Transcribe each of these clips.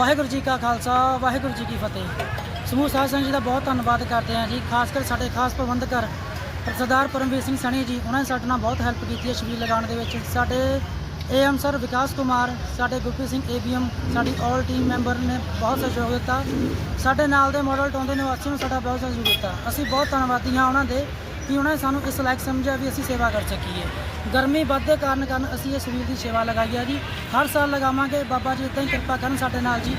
ਵਾਹਿਗੁਰੂ ਜੀ ਕਾ ਖਾਲਸਾ, ਵਾਹਿਗੁਰੂ ਜੀ ਕੀ ਫਤਿਹ। ਸਮੂਹ ਸਾਧ ਸੰਗਤ ਜੀ ਦਾ ਬਹੁਤ ਧੰਨਵਾਦ ਕਰਦੇ ਹਾਂ ਜੀ, ਖਾਸ ਕਰ ਸਾਡੇ ਖਾਸ ਪ੍ਰਬੰਧਕਰ ਸਰਦਾਰ ਪਰਮਵੀਰ ਸਿੰਘ ਸਣੀ ਜੀ, ਉਹਨਾਂ ਨੇ ਸਾਡੇ ਨਾਲ ਬਹੁਤ ਹੈਲਪ ਕੀਤੀ ਹੈ ਛਬੀਲ ਲਗਾਉਣ ਦੇ ਵਿੱਚ। ਸਾਡੇ ਏਐਮ ਸਰ ਵਿਕਾਸ ਕੁਮਾਰ, ਸਾਡੇ ਗੁਰਪ੍ਰੀਤ ਸਿੰਘ ਏਬੀਐਮ ਸਾਡੀ ਆਲ ਟੀਮ ਮੈਂਬਰ ਨੇ ਬਹੁਤ ਸਹਿਯੋਗ ਦਿੱਤਾ। ਸਾਡੇ ਨਾਲ ਦੇ ਮਾਡਲ ਟਾਊਨ ਦੇ ਨਿਵਾਸੀਆਂ ਨੂੰ ਸਾਡਾ ਬਹੁਤ ਸਹਿਯੋਗ ਦਿੱਤਾ। ਅਸੀਂ ਬਹੁਤ ਧੰਨਵਾਦੀ ਹਾਂ ਉਹਨਾਂ ਦੇ ਕਿ ਉਹਨਾਂ ਨੇ ਸਾਨੂੰ ਇਸ ਲਾਇਕ ਸਮਝਿਆ ਵੀ ਅਸੀਂ ਸੇਵਾ ਕਰ ਸਕੀਏ। ਗਰਮੀ ਵੱਧਦੇ ਕਾਰਨ ਕਾਰਨ ਅਸੀਂ ਇਹ ਸਰੀਰ ਦੀ ਸੇਵਾ ਲਗਾਈ ਹੈ ਜੀ। ਹਰ ਸਾਲ ਲਗਾਵਾਂਗੇ। ਬਾਬਾ ਜੀ ਇਦਾਂ ਹੀ ਕਿਰਪਾ ਕਰਨ ਸਾਡੇ ਨਾਲ ਜੀ।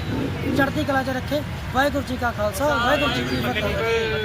ਚੜ੍ਹਦੀ ਕਲਾ 'ਚ ਰੱਖੇ। ਵਾਹਿਗੁਰੂ ਜੀ ਕਾ ਖਾਲਸਾ, ਵਾਹਿਗੁਰੂ ਜੀ ਕੀ ਫਤਿਹ।